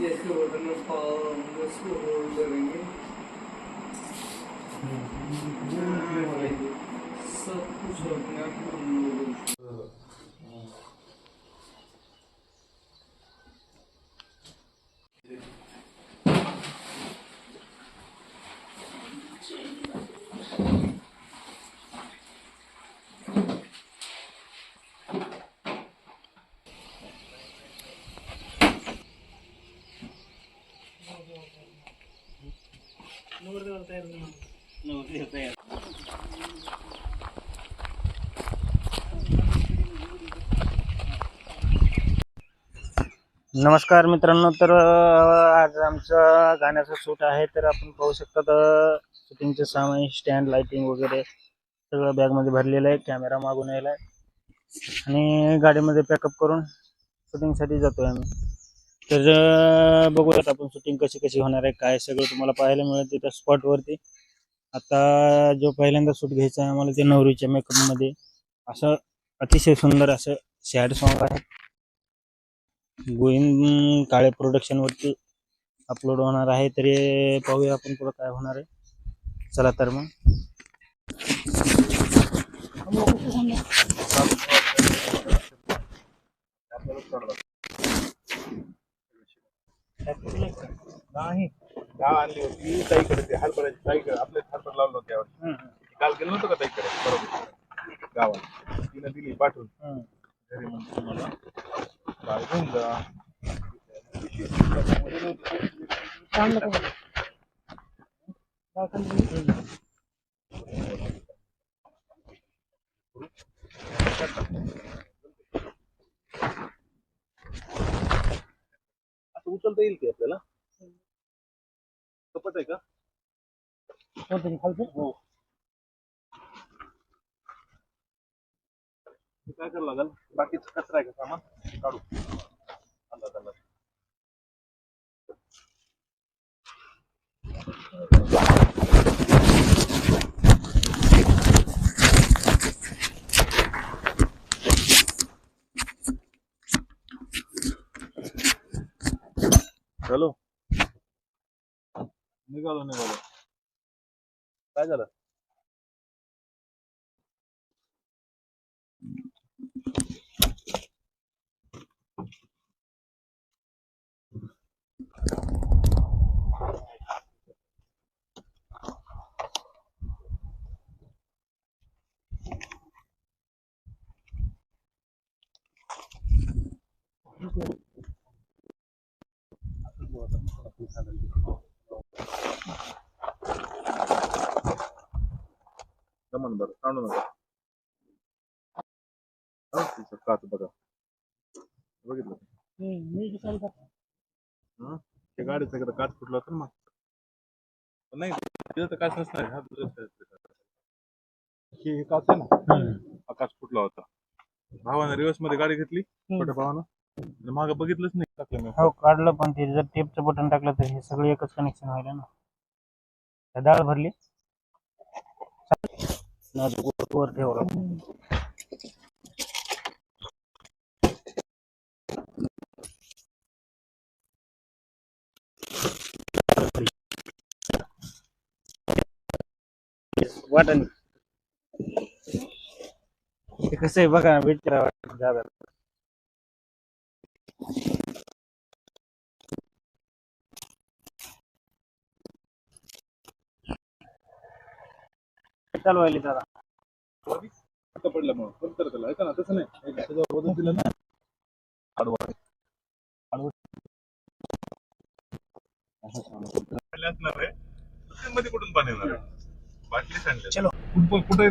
इसके बटन में पावर इसको होल्ड करेंगे सब कुछ अपने आप हम लोग नमस्कार मित्रांनो तर आज आमचं गाण्याचं शूट आहे तर आपण पाहू शकता तर शूटिंगचं सामान स्टँड लाइटिंग वगैरे सगळं बॅगमध्ये भरलेलं आहे कॅमेरा मागून यायला आणि गाडीमध्ये पॅकअप करून शूटिंगसाठी जातोय आम्ही. तर बघूयात आपण शूटिंग कशी कशी होणार आहे काय सगळं तुम्हाला पाहायला मिळेल तिथं स्पॉटवरती आता जो पहिल्यांदा शूट घ्यायचा आहे आम्हाला ते नवरीच्या मेकअपमध्ये असं अतिशय सुंदर असं सॅड सॉन्ग आहे. गोविंद काळे प्रोडक्शन वरती अपलोड होणार आहे. तरी पाहूया आपण पुढं काय होणार आहे. चला तर मग. नाही. डाळ आणली होती. ताईकडे ते ताईकडे. आपल्या हरभर लावलं होतं यावर काल गेलो नव्हतं का ताईकडे? बरोबर. गावात तिनं दिली पाठवून. घरी म्हणजे तुम्हाला घेऊन जा असं उचलता येईल की आपल्याला? कपट आहे का? हो हे. काय करावं लागेल? बाकीचं कचरा आहे का सामान? काढू. अंदाज अंदाज हॅलो. निघालो निघालो. काय झालं? जमन बरं काढू नका. तिचं काच बघा. बघितलं हं? त्या गाडीचा एकदा काच फुटला होता ना मग. पण नाही तिथं तर काच नसणार हा दुसरं आहे. हे हे काच आहे ना? हा काच फुटला होता. भावानं रिवर्समध्ये गाडी घेतली छोट्या भावानं. म्हणजे माग बघितलंच नाही टाकलं मी? हो काढलं पण ते जर टेपचं बटन टाकलं तर हे सगळं एकच कनेक्शन व्हायला ना. त्या डाळ भरली. नाजूक वर- वर ठेवलं वाटण. ते कसं आहे बघा ना विचारा वाटत दादा चालवायला दादा. पडलं मग. पण तर त्याला ऐका ना तसं नाही. त्याच्यावर वजन दिलं ना. आडवा मध्ये कुठून पाणी येणार? बाटली चलो. कुठं कुठं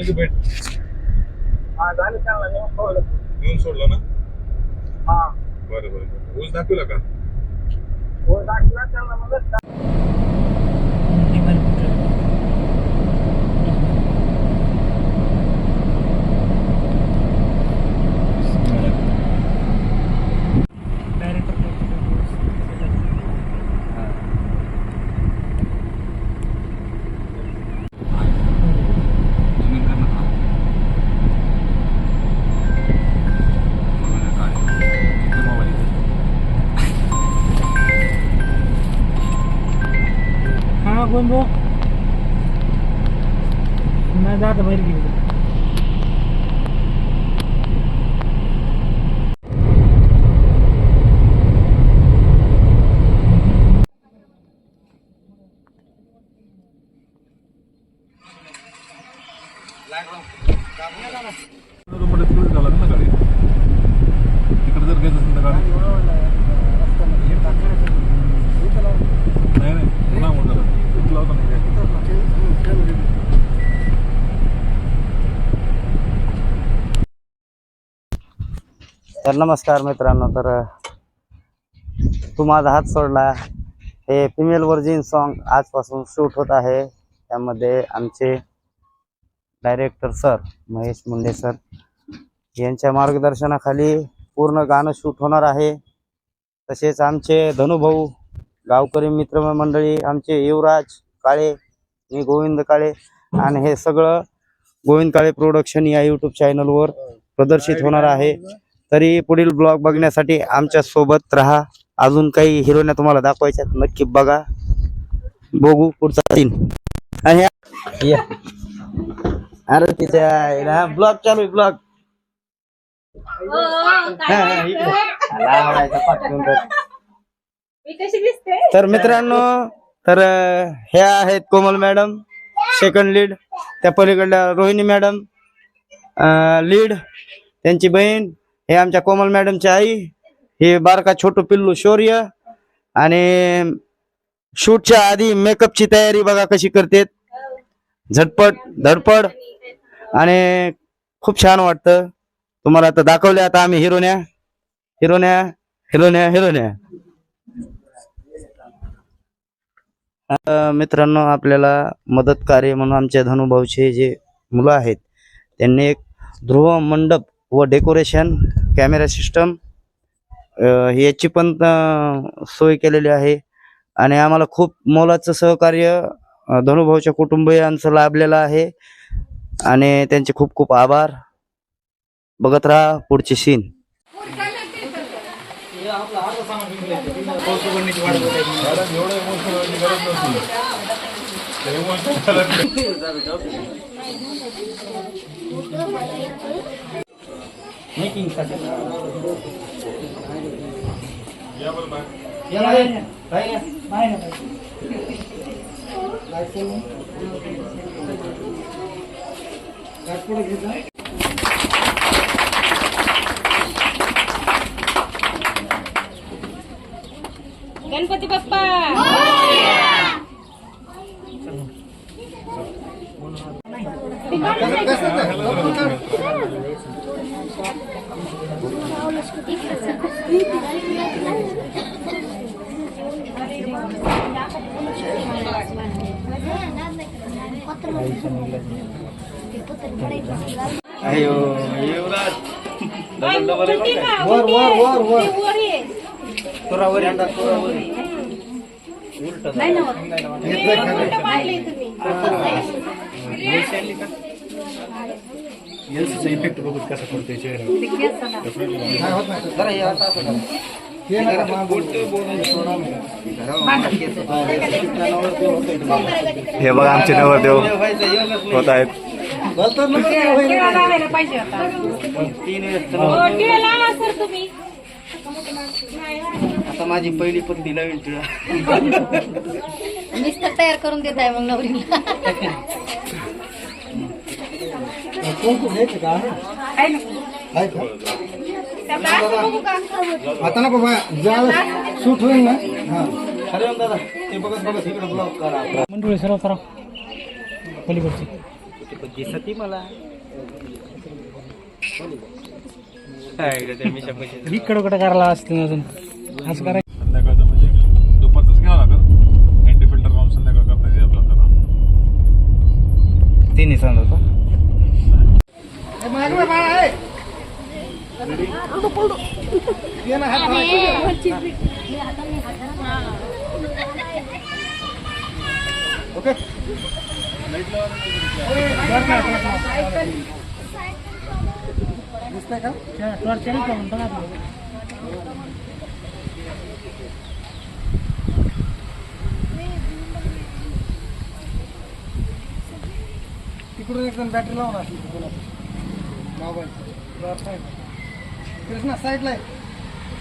झाली की भेट घेऊन सोडला ना बरं बरं बरं ऊस दाखवला का भाऊ नाही जात बाहेर गेली मोठे तिकडे झाला ना गाडी तिकडे जर गेलं असेल तर गाडी नाही नाही पुन्हा मोठं झालं तिथं लावता नाही काय तर नमस्कार मित्रांनो तर तू माझा हात सोडला. हे फिमेल वर्जिन सॉन्ग आजपासून शूट होत आहे. त्यामध्ये आमचे director sir Mahesh Munde sir यांच्या मार्गदर्शनाखाली पूर्ण गाणं शूट होणार आहे. तसेच आमचे धनुभाऊ गावकरी मित्रमंडळी आमचे युवराज काळे मी गोविंद काळे आणि हे सगळं गोविंद काळे प्रोडक्शन या यूट्यूब चॅनलवर प्रदर्शित होणार आहे. तरी पुढील ब्लॉग बघण्यासाठी आमच्यासोबत राहा. अजून काही हिरोने तुम्हाला दाखवायच्या नक्की बघा. बघू पुढचा सीन आणि. अरे तिच्या ब्लॉग चालू आहे ब्लॉग. दिसते? तर मित्रांनो तर ह्या आहेत कोमल मॅडम सेकंड लीड त्या पलीकडल्या रोहिणी मॅडम लीड त्यांची बहीण. हे आमच्या कोमल मॅडमची आई हे बारका छोटू पिल्लू शौर्य आणि शूटच्या आधी मेकअपची तयारी बघा कशी करते झटपट धडपड आणि खूप छान वाटतं. तुम्हाला आता दाखवले आता आम्ही हिरोन्या हिरोन्या हिरोन्या हिरोन्या. मित्रांनो आपल्याला मदत कार्य म्हणून आमच्या धनुभाऊचे जे मुलं आहेत त्यांनी एक ध्रुव मंडप व डेकोरेशन कॅमेरा सिस्टम याची पण सोय केलेली आहे. आणि आम्हाला खूप मोलाचं सहकार्य धनुभाऊच्या कुटुंबियांचं लाभलेलं आहे. आणि त्यांचे खूप खूप आभार. बघत राहा पुढची सीन मॅडम एवढं इमोशनल व्हायची गरज नव्हती ते emotional झालं. या बरं बाहेर. गणपती बाप्पा अयो युवराज उलटी का? उलटी आहे. ती वर आहे. तुरावर यंदा तुरावर नाही ना होत. मी उलटं पाहिलंय तुम्ही. इफेक्ट बघू कसा पडतोय हे. हे बघा आमचे नवरदेव होत आहेत आता माझी पहिली पत्नी नवीन टिळा नुसतं तयार करून देत आहे मग नवरीला त्यात असं बघू का? आता ना बाबा ज्यावेळेस शूट होईल ना हा अरे राम दादा ते बघत बघत इकडे ब्लॉक करा मंडळी सर्व करा पलीकडची दिसती मला इकडं कडे करायला असते अजून असं करायचं संध्याकाळचं म्हणजे ओके। दिसतंय का? टॉर्च करून बघा तिकडून एकदम बॅटरी लावून असेल मोबाईल कृष्णा साईडला आहे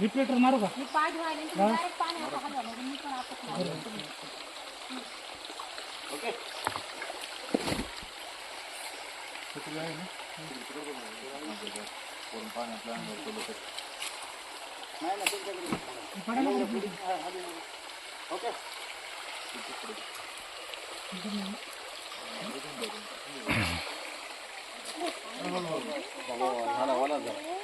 रिपीटर मारू का मी पाय धुवायला आणि तुम्ही direct पाणी आता हलवा. म्हणजे मी पण आता खाणार. मग युवराज कसा वाटला शूट नंबर एक वाटलाय हा तसं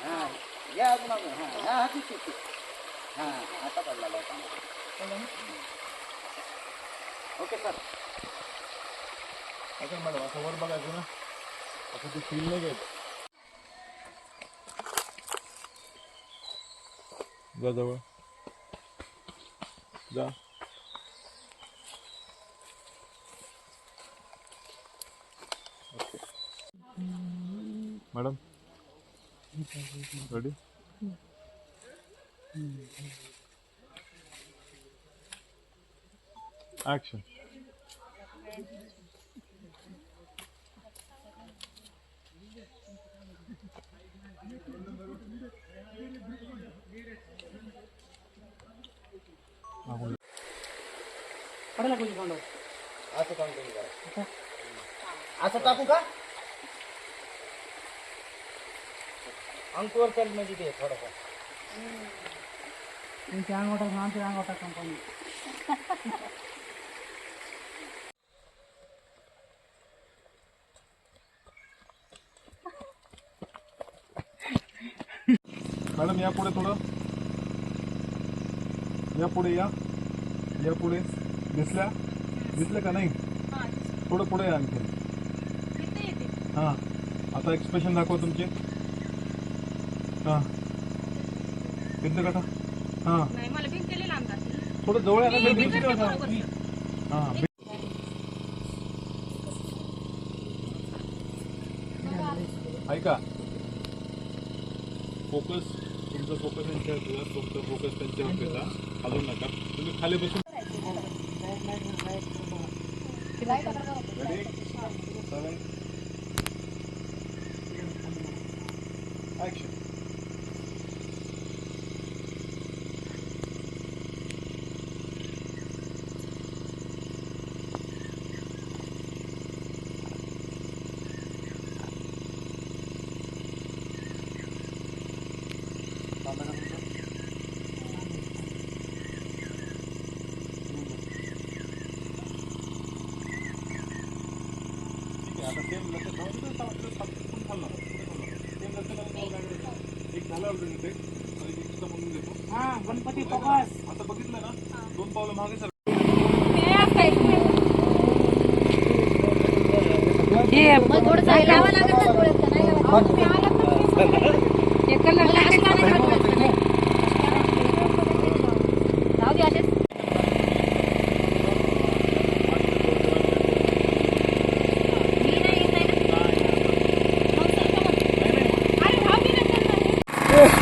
हा या अजून अजून हा हा हा ठीक ठीक ठीक. हा आता पडला लाइट ओके सर मॅडम असं वर बघायचं ना असं ते फील नाही घ्यायचं जवळ जा मॅडम रेडी असं करा असं टाकू का? अंकुर चल म्हणजे ते थोडंफार. तुमच्या अंगोटा आमच्या अंगोटा कंपनी मॅडम या पुढे थोडं. या पुढे या. या पुढे दिसल्या दिसलं का नाही? थोडं पुढे या आणखी. हां. आता एक्सप्रेशन दाखवा तुमचे. हां. भिंत काढा. हां. थोडं जवळ हां. ऐका. फोकस तुमचा फोकस त्यांच्यावर ठेवा तुमचा फोकस त्यांच्यावर ठेवा हलवू नका. तुम्ही खाली बसून Ready? एक झालं ऑलरेडी ते म्हणून देतो हा गणपती फोकस आता बघितलं ना दोन पावलं मागे सर. मग थोडं जायला लावा का? नाही लावायचं?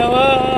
Jawa.